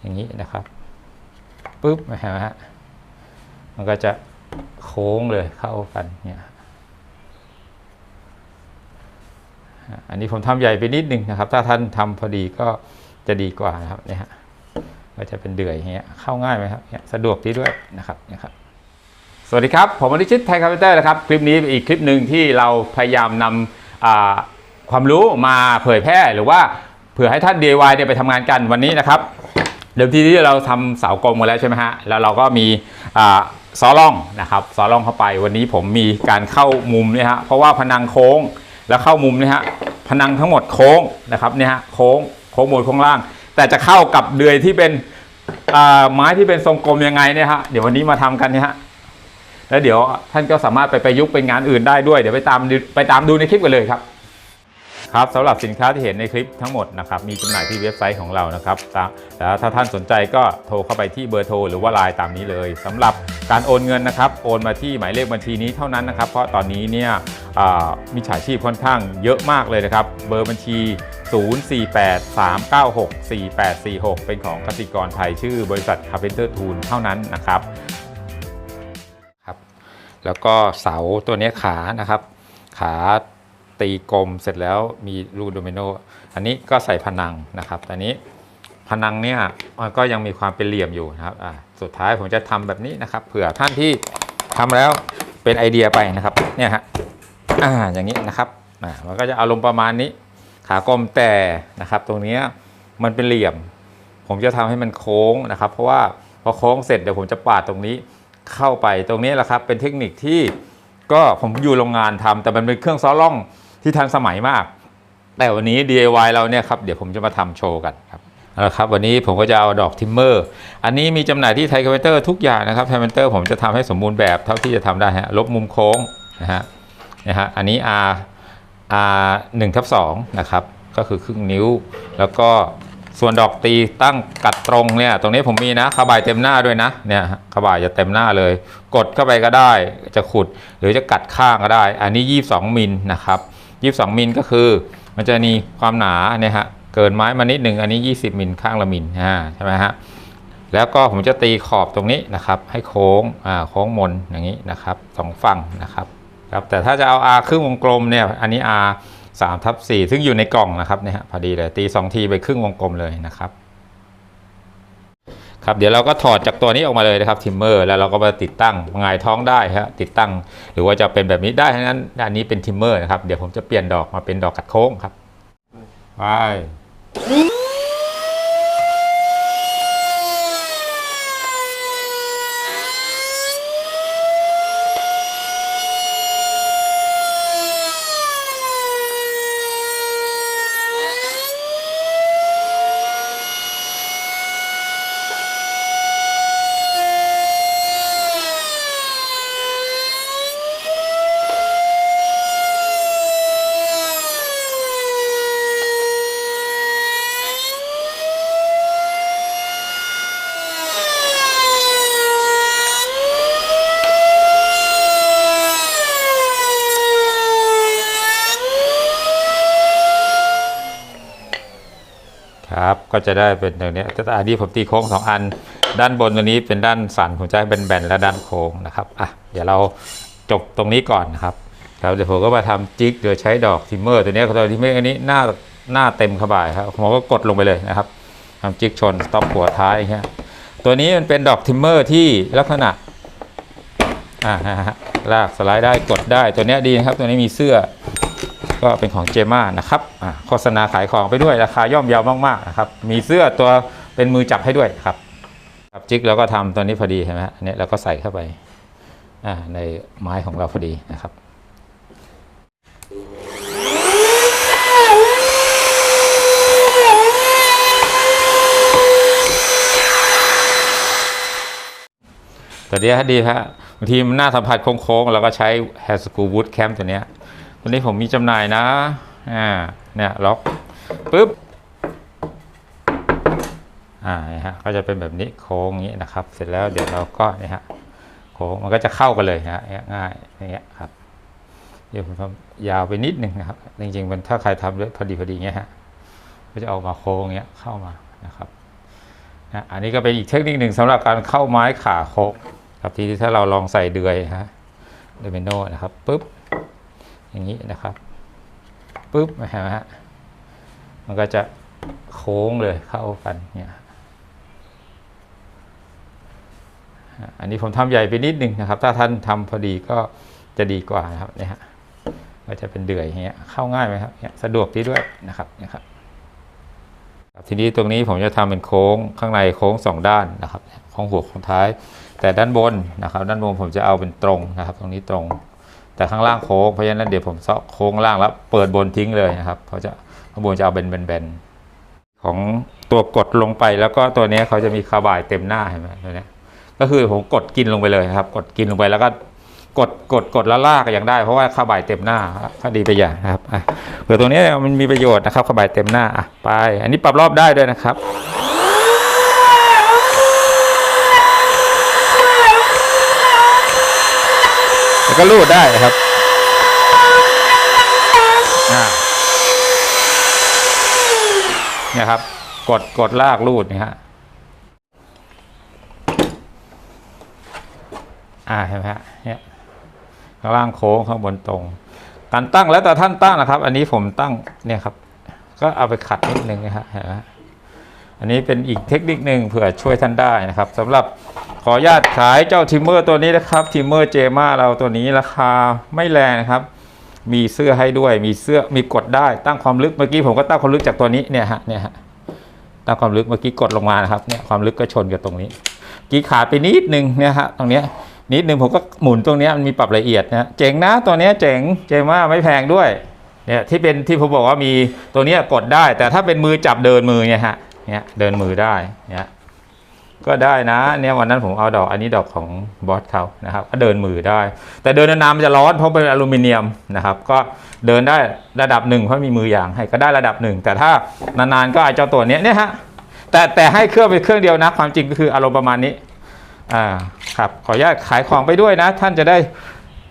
อย่างนี้นะครับปุ๊บเห็นไหมฮะมันก็จะโค้งเลยเข้ากันเนี่ยอันนี้ผมทำใหญ่ไปนิดนึงนะครับ ถ้าท่านทำพอดีก็จะดีกว่านะครับเนี่ยฮะก็จะเป็นเดือยอย่างเงี้ยเข้าง่ายไหมครับเนี่ยสะดวกดีด้วยนะครับเนี่ยครับสวัสดีครับ ผมอนิชิตไทยคอมพิวเตอร์นะครับ คลิปนี้อีกคลิปหนึ่งที่เราพยายามนำความรู้มาเผยแพร่หรือว่าเผื่อให้ท่าน DIY เนี่ยไปทำงานกันวันนี้นะครับ เดิมทีที่เราทำเสากลมมาแล้วใช่ไหมฮะ แล้วเราก็มีซอล่องนะครับซอล่องเข้าไป วันนี้ผมมีการเข้ามุมเนี่ยฮะ เพราะว่าผนังโค้งแล้วเข้ามุมเนี่ยฮะผนังทั้งหมดโค้งนะครับเนี่ยฮะ โค้ง โค้งบนโค้งล่าง แต่จะเข้ากับเดือยที่เป็นไม้ที่เป็นทรงกลมยังไงเนี่ยฮะ เดี๋ยววันนี้มาทำกันเนี่ยฮะ แล้วเดี๋ยวท่านก็สามารถไปประยุกต์เป็นงานอื่นได้ด้วย เดี๋ยวไปตามไปตามดูในคลิปกันเลยครับ ครับสำหรับสินค้าที่เห็นในคลิปทั้งหมดนะครับมีจำหน่ายที่เว็บไซต์ของเรานะครับแล้วถ้าท่านสนใจก็โทรเข้าไปที่เบอร์โทรหรือว่าไลน์ตามนี้เลยสำหรับการโอนเงินนะครับโอนมาที่หมายเลขบัญชีนี้เท่านั้นนะครับ เพราะตอนนี้เนี่ยมีฉาชีพค่อนข้างเยอะมากเลยนะครับ เบอร์บัญชี 0483964846 เป็นของกสิกรไทยชื่อบริษัท Carpenter Tool เท่านั้นนะครับครับ แล้วก็เสาตัวนี้ขานะครับ ขา ตีกลมเสร็จแล้วมีลูกโดมิโนอันนี้ก็ใส่ผนังนะครับแต่นี้ผนังเนี่ยมันก็ยังมีความเป็นเหลี่ยมอยู่นะครับอ่าสุดท้ายผมจะทำแบบนี้นะครับ เผื่อท่านที่ทำแล้วเป็นไอเดียไปนะครับเนี่ยฮะอ่าอย่างนี้นะครับอ่ามันก็จะอารมณ์ประมาณนี้ ขากลมแต่นะครับ ตรงนี้มันเป็นเหลี่ยม ผมจะทำให้มันโค้งนะครับ เพราะว่าพอโค้งเสร็จเดี๋ยวผมจะปาดตรงนี้เข้าไปตรงนี้แหละครับ เป็นเทคนิคที่ก็ผมอยู่โรงงานทำแต่มันเป็นเครื่องซ้อล่อง ที่ทันสมัยมาก แต่วันนี้ DIY เราเนี่ยครับเดี๋ยวผมจะมาทำโชว์กันครับเอาละครับวันนี้ผมก็จะเอาดอกทิมเมอร์ อันนี้มีจำหน่ายที่ไทยคอมพิวเตอร์ทุกอย่างนะครับไทยคอมพิวเตอร์ผมจะทำให้สมบูรณ์แบบเท่าที่จะทำได้ฮะลบมุมโค้งนะฮะนะฮะอันนี้ R R 1ทับ2นะครับก็คือครึ่งนิ้ว แล้วก็ส่วนดอกตีตั้งกัดตรงเนี่ยตรงนี้ผมมีนะขบายเต็มหน้าด้วยนะเนี่ยฮะขบายจะเต็มหน้าเลย กดเข้าไปก็ได้จะขุดหรือจะกัดข้างก็ได้ อันนี้ 22มิลนะครับ 22 มิลก็คือ มันจะมีความหนาเนี่ยฮะเกินไม้มานิดหนึ่งอันนี้ 20 มิลข้างละมิลอ่าใช่ไหมฮะแล้วก็ผมจะตีขอบตรงนี้นะครับ ให้โค้งอ่าโค้งมนอย่างนี้นะครับสองฝั่งนะครับครับแต่ถ้าจะเอา R ครึ่งวงกลมเนี่ยอันนี้ R 3ทับ4ซึ่งอยู่ในกล่องนะครับเนี่ยฮะพอดีเลยตี 2 ทีไปครึ่งวงกลมเลยนะครับ ครับเดี๋ยวเราก็ถอดจากตัวนี้ออกมาเลยนะครับทิมเมอร์แล้วเราก็มาติดตั้งงายท้องได้ฮะติดตั้ง หรือว่าจะเป็นแบบนี้ได้ทั้งนั้นด้านนี้เป็นทิมเมอร์นะครับเดี๋ยวผมจะเปลี่ยนดอกมาเป็นดอกกัดโค้งครับไป ก็จะได้เป็นอย่างนี้แต่อันนี้ผมตีโค้งสองอัน ด้านบนตัวนี้เป็นด้านสันผมจะให้เป็นแบนๆและด้านโค้งนะครับอะเดี๋ยวเราจบตรงนี้ก่อนนะครับครับเดี๋ยวผมก็มาทำจิกโดยใช้ดอกทิมเมอร์ตัวนี้ตัวทิมเมอร์อันนี้หน้าหน้าเต็มขบายครับผมก็กดลงไปเลยนะครับทำจิกชนสต็อปหัวท้ายอย่างเงี้ยตัวนี้มันเป็นดอกทิมเมอร์ที่ลักษณะอ่าลากสไลด์ได้กดได้ตัวนี้ดีนะครับ ตัวนี้มีเสื้อ ก็เป็นของเจม่านะครับโฆษณาขายของไปด้วยราคาย่อมเยาวมากๆนะครับมีเสื้อตัวเป็นมือจับให้ด้วยครับครับจิกเราก็ทำตัวนี้พอดีใช่ไหมอันนี้เราก็ใส่เข้าไปในไม้ของเราพอดีนะครับแตัวนี้ดีฮะบางทีมันหน้าสัมผัสโค้งๆเราก็ใช้ h a s c o o Wood Camp ตัวเนี้ย ตัวนี้ผมมีจำหน่ายนะ อ่า เนี่ยล็อกปุ๊บ อ่าเนี่ยฮะ ก็จะเป็นแบบนี้โค้งอย่างนี้นะครับ เสร็จแล้วเดี๋ยวเราก็เนี่ยฮะ โค้งมันก็จะเข้ากันเลยฮะง่ายอย่างเงี้ยครับ เดี๋ยวผมทำยาวไปนิดนึงนะครับ จริงๆมันถ้าใครทำด้วยพอดีพอดีเงี้ยฮะ ก็จะออกมาโค้งอย่างเงี้ยเข้ามานะครับนะอันนี้ก็เป็นอีกเทคนิคหนึ่งสำหรับการเข้าไม้ขาโคกครับทีนี้ถ้าเราลองใส่เดือยฮะเดเมโนนะครับปุ๊บ อย่างนี้นะครับปุ๊บเห็นไหมฮะมันก็จะโค้งเลยเข้ากันเนี่ยอันนี้ผมทำใหญ่ไปนิดนึงนะครับ ถ้าท่านทำพอดีก็จะดีกว่านะครับเนี่ยฮะก็จะเป็นเดือยอย่างเงี้ยเข้าง่ายไหมครับเนี่ยสะดวกดีด้วยนะครับเนี่ยครับครับทีนี้ตรงนี้ผมจะทำเป็นโค้งข้างในโค้งสองด้านนะครับโค้งหัวโค้งท้าย แต่ด้านบนนะครับ ด้านบนผมจะเอาเป็นตรงนะครับ ตรงนี้ตรง แต่ข้างล่างโค้งเพราะฉะนั้นเดี๋ยวผมเซาะโค้งล่างแล้วเปิดบนทิ้งเลยนะครับเพราะจะข้างบนจะเอาเป็นแบนๆของตัวกดลงไปแล้วก็ตัวนี้เขาจะมีคาบายเต็มหน้าเห็นไหมตัวนี้ก็คือผมกดกินลงไปเลยครับ กดกินลงไปแล้วก็กดกดกดแล้วลากก็ยังได้เพราะว่าคาบายเต็มหน้าก็ดีไปอย่างนะครับเผื่อตัวนี้มันมีประโยชน์นะครับคาบายเต็มหน้าอะไป อันนี้ปรับรอบได้ด้วยนะครับ แล้ว ก็ลูดได้ครับเนี่ยครับ กดกดลากลูดนี่ฮะอ่าเห็นไหมฮะเนี่ยข้างล่างโค้งข้างบนตรง การตั้งแล้วแต่ท่านตั้งนะครับ อันนี้ผมตั้งเนี่ยครับ ก็เอาไปขัดนิดนึงนะฮะเห็นไหม อันนี้เป็นอีกเทคนิคหนึ่งเผื่อช่วยท่านได้นะครับสำหรับขออนุญาตขายเจ้าทิมเมอร์ตัวนี้นะครับทิมเมอร์เจมาเราตัวนี้ราคาไม่แรงนะครับ มีเสื้อให้ด้วยมีเสื้อมีกดได้ตั้งความลึกเมื่อกี้ผมก็ตั้งความลึกจากตัวนี้เนี่ยฮะเนี่ยฮะตั้งความลึกเมื่อกี้กดลงมานะครับเนี่ยความลึกก็ชนกับตรงนี้กี่ขาดไปนิดนึงเนี่ยฮะตรงเนี้ยนิดนึงผมก็หมุนตรงเนี้ยมันมีปรับละเอียดนะเจ๋งนะตัวเนี้ยเจ๋งเจมาไม่แพงด้วยเนี่ยที่เป็นที่ผมบอกว่ามีตัวเนี้ยกดได้ แต่ถ้าเป็นมือจับเดินมือเนี่ยฮะ เนี่ยเดินมือได้เนี่ยก็ได้นะเนี่ยวันนั้นผมเอาดอกอันนี้ดอกของบอสเขานะครับก็เดินมือได้ แต่เดินนานๆมันจะร้อนเพราะเป็นอลูมิเนียมนะครับ ก็เดินได้ระดับหนึ่งเพราะมีมือยางให้ก็ได้ระดับหนึ่งแต่ถ้านานๆก็ไอเจ้าตัวเนี้ยเนี่ยฮะแต่แต่ให้เครื่องเป็นเครื่องเดียวนะ ความจริงก็คืออารมณ์ประมาณนี้อ่าครับขออนุญาตขายของไปด้วยนะ ท่านจะได้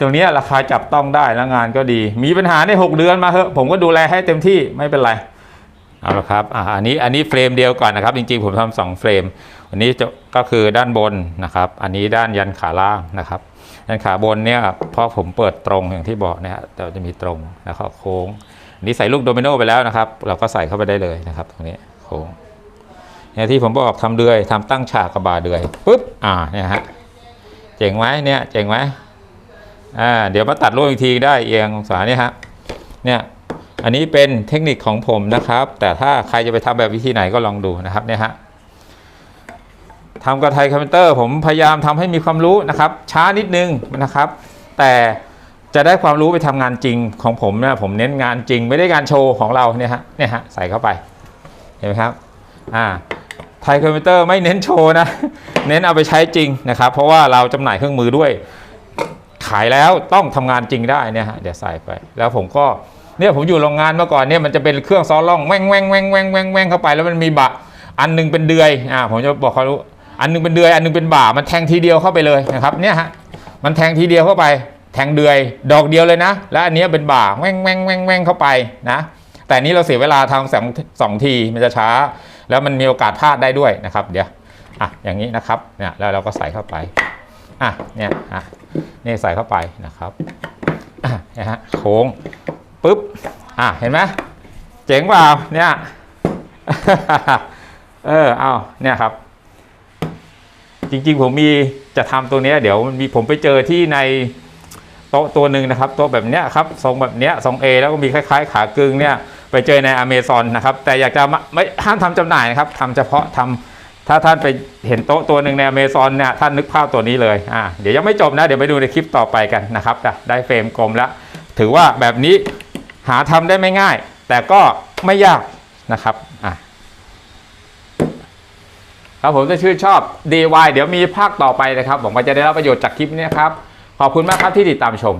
ตรงนี้ราคาจับต้องได้แล้วงานก็ดี มีปัญหาใน 6 เดือนมาเถอะผมก็ดูแลให้เต็มที่ไม่เป็นไร เอาละครับอ่าอันนี้อันนี้เฟรมเดียวก่อนนะครับ จริงๆผมทำสองเฟรม อันนี้จะก็คือด้านบนนะครับ อันนี้ด้านยันขาล่างนะครับยันขาบนเนี่ยเพราะผมเปิดตรงอย่างที่บอกนะฮะแต่จะมีตรงแล้วก็โค้งอันนี้ใส่ลูกโดมิโนไปแล้วนะครับ เราก็ใส่เข้าไปได้เลยนะครับ ตรงนี้โค้งเนี่ยที่ผมบอกทำเดือยทำตั้งฉากกระบาเดือยปุ๊บอ่าเนี่ยฮะเจ๋งไหมเนี่ยเจ๋งไหมอ่าเดี๋ยวมาตัดรูปอีกทีได้เอียงองศาเนี่ยฮะเนี่ย อันนี้เป็นเทคนิคของผมนะครับ แต่ถ้าใครจะไปทำแบบวิธีไหนก็ลองดูนะครับเนี่ยฮะทำกับไทยคอมพิวเตอร์ผมพยายามทำให้มีความรู้นะครับ ช้านิดนึงนะครับ แต่จะได้ความรู้ไปทำงานจริงของผมเนี่ยผมเน้นงานจริงไม่ได้งานโชว์ของเราเนี่ยฮะเนี่ยฮะใส่เข้าไปเห็นไหมครับอ่าไทยคอมพิวเตอร์ไม่เน้นโชว์นะ เน้นเอาไปใช้จริงนะครับ เพราะว่าเราจำหน่ายเครื่องมือด้วย ขายแล้วต้องทำงานจริงได้เนี่ยฮะเดี๋ยวใส่ไป แล้วผมก็ เนี่ยผมอยู่โรงงานเมื่อก่อนเนี่ยมันจะเป็นเครื่องซ้อล่องแว่งแว่งแว่งแว่งแว่งแว่งเข้าไปแล้วมันมีบะอันหนึงเป็นเดือยอ่าผมจะบอกเขารู้อันหนึงเป็นเดือย อันหนึงเป็นบ่ามันแทงทีเดียวเข้าไปเลยนะครับเนี่ยฮะมันแทงทีเดียวเข้าไป แทงเดือย ดอกเดียวเลยนะ แล้วอันเนี้ยเป็นบ่าแว่งแว่งแว่งแว่งเข้าไปนะแต่นี้เราเสียเวลาทำสองสองทีมันจะช้า แล้วมันมีโอกาสพลาดได้ด้วยนะครับเดี๋ยวอะอย่างนี้นะครับเนี่ยแล้วเราก็ใส่เข้าไปอะเนี่ยอะนี่ใส่เข้าไปนะครับอะนี่ยฮะโค้ง ปุ๊บ อะ เห็นไหมเจ๋งเปล่าเนี่ย เออ เอาเนี่ยครับ จริงๆ ผมมีจะทำตัวนี้เดี๋ยวมันมีผมไปเจอที่ในโต๊ะตัวหนึ่งนะครับโต๊ะแบบเนี้ยครับทรงแบบเนี้ยทรง A แล้วก็มีคล้ายๆ ขากึ่งเนี่ยไปเจอในอเมซอนนะครับ แต่อยากจะไม่ห้ามทำจำหน่ายนะครับทำเฉพาะทำถ้าท่านไปเห็นโต๊ะตัวหนึ่งในอเมซอนเนี่ยท่านนึกภาพตัวนี้เลยอ่าเดี๋ยวยังไม่จบนะ เดี๋ยวไปดูในคลิปต่อไปกันนะครับ ได้เฟรมกลมแล้ว ถือว่าแบบนี้ หาทำได้ไม่ง่าย แต่ก็ไม่ยากนะครับอะครับผมจะชื่นชอบ DIY เดี๋ยวมีภาคต่อไปนะครับหวังว่าจะได้รับประโยชน์จากคลิปนี้นะครับ ขอบคุณมากครับที่ติดตามชม